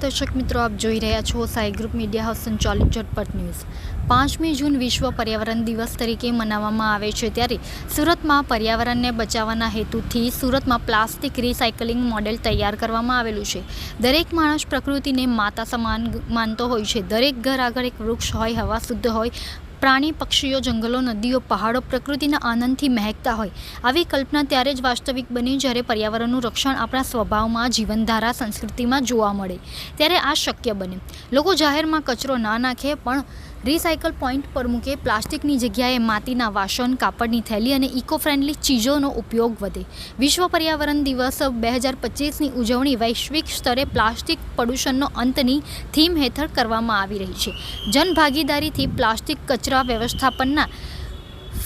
દર્શક મિત્રો, આપ જોઈ રહ્યા છો સાઈ ગ્રુપ મીડિયા હાઉસ સંચાલિત ઝટપટ ન્યૂઝ. પાંચમી જૂન વિશ્વ પર્યાવરણ દિવસ તરીકે મનાવવામાં આવે છે ત્યારે સુરતમાં પર્યાવરણને બચાવવાના હેતુથી સુરતમાં પ્લાસ્ટિક રિસાયકલિંગ મોડેલ તૈયાર કરવામાં આવેલું છે. દરેક માણસ પ્રકૃતિને માતા સમાન માનતો હોય છે. દરેક ઘર આગળ એક વૃક્ષ હોય, હવા શુદ્ધ હોય પ્રાણી પક્ષીઓ, જંગલો, નદીઓ, પહાડો પ્રકૃતિના આનંદથી મહેકતા હોય. આવી કલ્પના ત્યારે જ વાસ્તવિક બની જ્યારે પર્યાવરણનું રક્ષણ આપણા સ્વભાવમાં, જીવનધારા, સંસ્કૃતિમાં જોવા મળે. ત્યારે આ શક્ય બને લોકો જાહેરમાં કચરો ના નાખે, પણ રિસાયકલ પોઈન્ટ પર મૂકે પ્લાસ્ટિકની જગ્યાએ માટીના વાસણ, કાપડની થેલી અને ઇકો ફ્રેન્ડલી ચીજોનો ઉપયોગ વધે. વિશ્વ પર્યાવરણ દિવસ બે હજાર પચીસની ઉજવણી વૈશ્વિક સ્તરે પ્લાસ્ટિક પ્રદૂષણનો અંતની થીમ હેઠળ કરવામાં આવી રહી છે. જનભાગીદારીથી પ્લાસ્ટિક કચરા વ્યવસ્થાપનના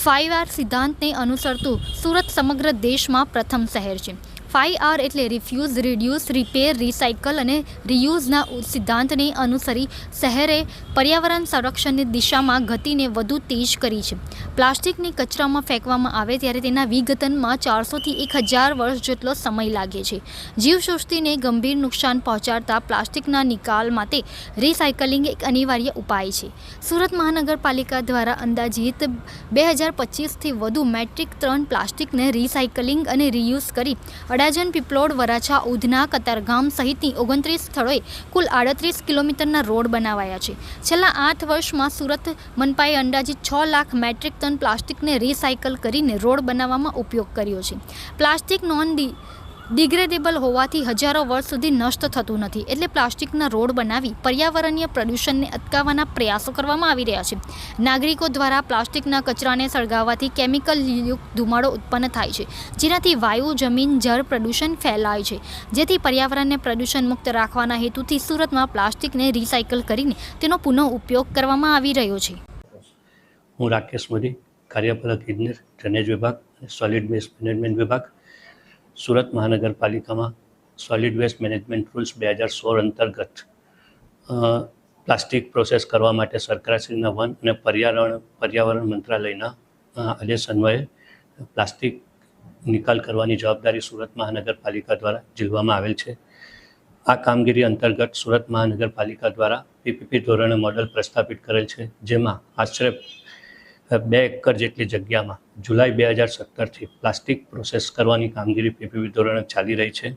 ફાઇવ આર સિદ્ધાંતને અનુસરતું સુરત સમગ્ર દેશમાં પ્રથમ શહેર છે. ફાઇવ આર એટલે રિફ્યુઝ રિડ્યુસ રિપેર રિસાયકલ અને રિયુઝના સિદ્ધાંતને અનુસરી શહેરે પર્યાવરણ સંરક્ષણની દિશામાં ગતિને વધુ તેજ કરી છે. પ્લાસ્ટિકને કચરામાં ફેંકવામાં આવે ત્યારે તેના વિઘટનમાં ચારસોથી એક હજાર વર્ષ જેટલો સમય લાગે છે. જીવસૃષ્ટિને ગંભીર નુકસાન પહોંચાડતા પ્લાસ્ટિકના નિકાલ માટે રિસાયકલિંગ એક અનિવાર્ય ઉપાય છે. સુરત મહાનગરપાલિકા દ્વારા અંદાજિત બે હજાર પચીસથી વધુ મેટ્રિક ત્રણ પ્લાસ્ટિકને રિસાયકલિંગ અને રિયુઝ કરી અડાજણ પીપલોડ વરાછા ઉધના કતારગામ સહિતની ઓગણત્રીસ સ્થળોએ કુલ આડત્રીસ કિલોમીટરના રોડ બનાવાયા છે. છેલ્લા આઠ વર્ષમાં સુરત, મનપાએ અંદાજિત છ લાખ મેટ્રિક ટન પ્લાસ્ટિકને રિસાયકલ કરીને રોડ બનાવવામાં ઉપયોગ કર્યો છે. પ્લાસ્ટિક ડી ડિગ્રેડેબલ હોવાથી હજારો વર્ષ સુધી નષ્ટ થતું નથી એટલે પ્લાસ્ટિકના રોડ બનાવી પર્યાવરણીય પ્રદૂષણને અટકાવવાના પ્રયાસો કરવામાં આવી રહ્યા છે. નાગરિકો દ્વારા પ્લાસ્ટિકના કચરાને સળગાવવાથી કેમિકલયુક્ત ધુમાડો ઉત્પન્ન થાય છે, જેનાથી વાયુ, જમીન, જળ પ્રદૂષણ ફેલાય છે. જેથી પર્યાવરણને પ્રદૂષણ મુક્ત રાખવાના હેતુથી સુરતમાં પ્લાસ્ટિકને રિસાયકલ કરીને તેનો પુનઃ ઉપયોગ કરવામાં આવી રહ્યો છે. હું રાકેશ મોદી, કાર્યપાલક ઇજનેર, ડ્રેનેજ વિભાગ સોલિડ વેસ્ટ મેનેજમેન્ટ વિભાગ. સુરત મહાનગરપાલિકામાં સોલિડ વેસ્ટ મેનેજમેન્ટ રૂલ્સ બે હજાર સોળ અંતર્ગત પ્લાસ્ટિક પ્રોસેસ કરવા માટે સરકારશ્રીના વન અને પર્યાવરણ પર્યાવરણ મંત્રાલયના આદેશ અન્વયે પ્લાસ્ટિક નિકાલ કરવાની જવાબદારી સુરત મહાનગરપાલિકા દ્વારા ઝીલવામાં આવેલ છે. આ કામગીરી અંતર્ગત સુરત મહાનગરપાલિકા દ્વારા પીપીપી ધોરણે મોડલ પ્રસ્થાપિત કરેલ છે, જેમાં આશરે બે એકર જેટલી જગ્યામાં જુલાઈ બે હજાર સત્તરથી પ્લાસ્ટિક પ્રોસેસ કરવાની કામગીરી પીપીપી ધોરણે ચાલી રહી છે.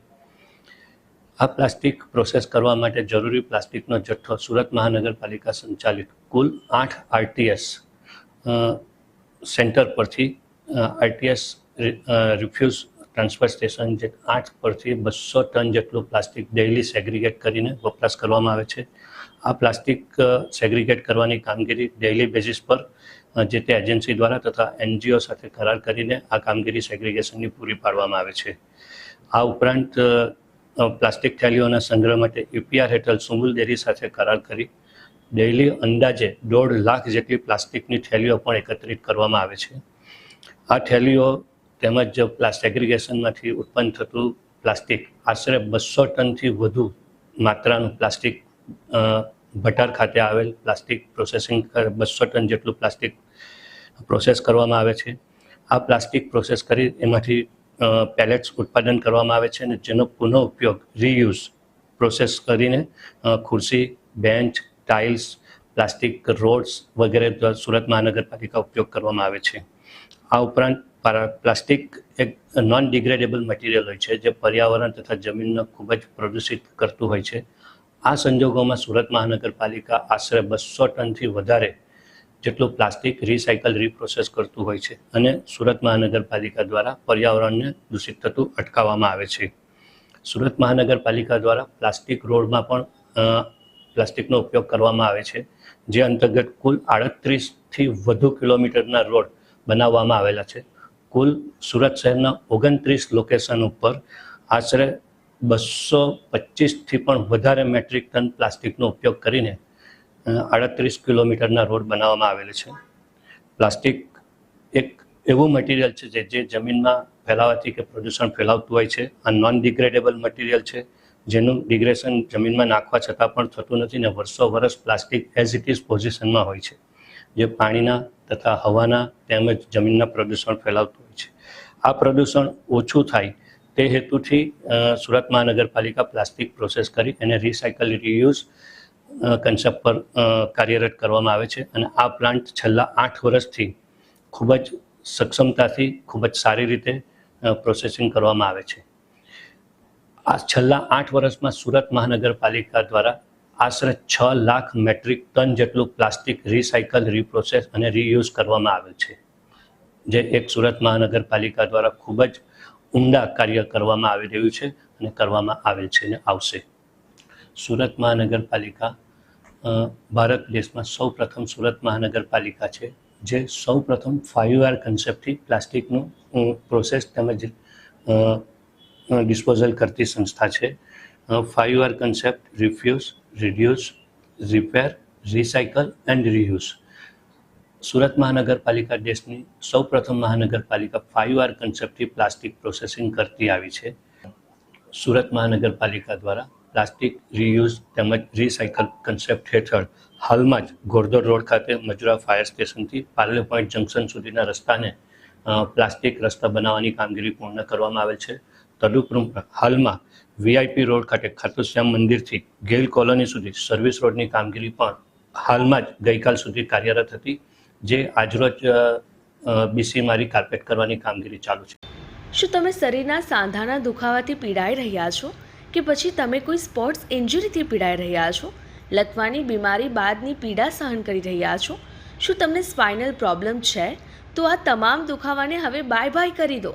આ પ્લાસ્ટિક પ્રોસેસ કરવા માટે જરૂરી પ્લાસ્ટિકનો જથ્થો સુરત મહાનગરપાલિકા સંચાલિત કુલ આઠ આરટીએસ સેન્ટર પરથી આરટીએસ રિફ્યુઝ ટ્રાન્સફર સ્ટેશન જે આઠ પરથી બસો ટન જેટલું પ્લાસ્ટિક ડેઇલી સેગ્રીગેટ કરીને વપરાશ કરવામાં આવે છે. આ પ્લાસ્ટિક સેગ્રીગેટ કરવાની કામગીરી ડેઇલી બેઝિસ પર જે તે એજન્સી દ્વારા તથા એનજીઓ સાથે કરાર કરીને આ કામગીરી સેગ્રીગેશનની પૂરી પાડવામાં આવે છે. આ ઉપરાંત પ્લાસ્ટિક થેલીઓના સંગ્રહ માટે યુપીઆર હેઠળ સુમુલ ડેરી સાથે કરાર કરી ડેઇલી અંદાજે દોઢ લાખ જેટલી પ્લાસ્ટિકની થેલીઓ પણ એકત્રિત કરવામાં આવે છે. આ થેલીઓ તેમજ સેગ્રીગેશનમાંથી ઉત્પન્ન થતું પ્લાસ્ટિક આશરે બસો ટનથી વધુ માત્રાનું પ્લાસ્ટિક ભટાર ખાતે આવેલ પ્લાસ્ટિક પ્રોસેસિંગ બસો ટન જેટલું પ્લાસ્ટિક પ્રોસેસ કરવામાં આવે છે. આ પ્લાસ્ટિક પ્રોસેસ કરી એમાંથી પેલેટ્સ ઉત્પાદન કરવામાં આવે છે અને જેનો પુનઃ ઉપયોગ રીયુઝ પ્રોસેસ કરીને ખુરશી, બેન્ચ, ટાઇલ્સ, પ્લાસ્ટિક રોડ્સ વગેરે સુરત મહાનગરપાલિકા ઉપયોગ કરવામાં આવે છે. આ ઉપરાંત પારા- પ્લાસ્ટિક એક નોન ડિગ્રેડેબલ મટીરિયલ હોય છે જે પર્યાવરણ તથા જમીનને ખૂબ જ પ્રદૂષિત કરતું હોય છે. આ સંજોગોમાં સુરત મહાનગરપાલિકા આશરે બસો ટનથી વધારે જેટલું પ્લાસ્ટિક રિસાયકલ, રિપ્રોસેસ કરતું હોય છે અને સુરત મહાનગરપાલિકા દ્વારા પર્યાવરણને દૂષિત થતું અટકાવવામાં આવે છે. સુરત મહાનગરપાલિકા દ્વારા પ્લાસ્ટિક રોડમાં પણ પ્લાસ્ટિકનો ઉપયોગ કરવામાં આવે છે, જે અંતર્ગત કુલ આડત્રીસથી વધુ કિલોમીટરના રોડ બનાવવામાં આવેલા છે. કુલ સુરત શહેરના ઓગણત્રીસ લોકેશન ઉપર આશરે બસો પચીસથી પણ વધારે મેટ્રિક ટન પ્લાસ્ટિકનો ઉપયોગ કરીને આડત્રીસ કિલોમીટરના રોડ બનાવવામાં આવેલ છે. પ્લાસ્ટિક એક એવું મટીરિયલ છે જે જે જમીનમાં ફેલાવાથી કે પ્રદૂષણ ફેલાવતું હોય છે. આ નોન ડિગ્રેડેબલ મટીરિયલ છે, જેનું ડિગ્રેશન જમીનમાં નાખવા છતાં પણ થતું નથી ને વર્ષો વર્ષ પ્લાસ્ટિક એઝ ઇટ ઇઝ પોઝિશનમાં હોય છે. જે પાણીના તથા હવાના તેમજ જમીનના પ્રદૂષણ ફેલાવતું હોય છે. આ પ્રદૂષણ ઓછું થાય તે હેતુથી સુરત મહાનગરપાલિકા પ્લાસ્ટિક પ્રોસેસ કરી એને રિસાયકલ, રીયુઝ કન્સેપ્ટ પર કાર્યરત કરવામાં આવે છે અને આ પ્લાન્ટ છેલ્લા આઠ વર્ષથી ખૂબ જ સક્ષમતાથી, ખૂબ જ સારી રીતે પ્રોસેસિંગ કરવામાં આવે છે. આ છેલ્લા આઠ વર્ષમાં સુરત મહાનગરપાલિકા દ્વારા આશરે છ લાખ મેટ્રિક ટન જેટલું પ્લાસ્ટિક રિસાયકલ, રીપ્રોસેસ અને રીયુઝ કરવામાં આવેલ છે. જે એક સુરત મહાનગરપાલિકા દ્વારા ખૂબ જ ઊંડા કાર્ય કરવામાં આવી રહ્યું છે અને કરવામાં આવેલ છે અને આવશે. સુરત મહાનગરપાલિકા ભારત દેશમાં સૌ પ્રથમ સુરત મહાનગરપાલિકા છે, જે સૌ પ્રથમ ફાઇવ આર કન્સેપ્ટથી પ્લાસ્ટિકનું પ્રોસેસ તેમજ ડિસ્પોઝલ કરતી સંસ્થા છે. Five R concept refuse reduce repair recycle and reuse Surat મહાનગરપાલિકા દેશની સૌ પ્રથમ મહાનગરપાલિકા ફાઇવ આર કન્સેપ્ટથી પ્લાસ્ટિક પ્રોસેસિંગ કરતી આવી છે. સુરત મહાનગરપાલિકા દ્વારા પ્લાસ્ટિક રીયુઝ તેમજ રિસાયકલ કન્સેપ્ટ હેઠળ હાલમાં જ ઘોડદોડ રોડ ખાતે મજુરા ફાયર સ્ટેશનથી પાર્લે પોઈન્ટ જંકશન સુધીના રસ્તાને પ્લાસ્ટિક રસ્તા બનાવવાની કામગીરી પૂર્ણ કરવામાં આવેલ છે. તદુપરાંત હાલમાં વીઆઈપી રોડ ખાતે ખાતુશ્યામ મંદિરથી ગેલ કોલોની સુધી સર્વિસ રોડની કામગીરી પણ હાલમાં જ ગઈકાલ સુધી કાર્યરત હતી. જે આજરોજ બીસી મારી કાર્પેટ કરવાની કામગીરી ચાલુ છે. શું તમે શરીરના સાંધાના દુખાવાથી પીડાઈ રહ્યા છો? કે પછી તમે કોઈ સ્પોર્ટ્સ ઇન્જરીથી પીડાઈ રહ્યા છો? લકવાની બીમારી બાદની પીડા સહન કરી રહ્યા છો? શું તમને સ્પાઇનલ પ્રોબ્લેમ છે? તો આ તમામ દુખાવાને હવે બાય બાય કરી દો.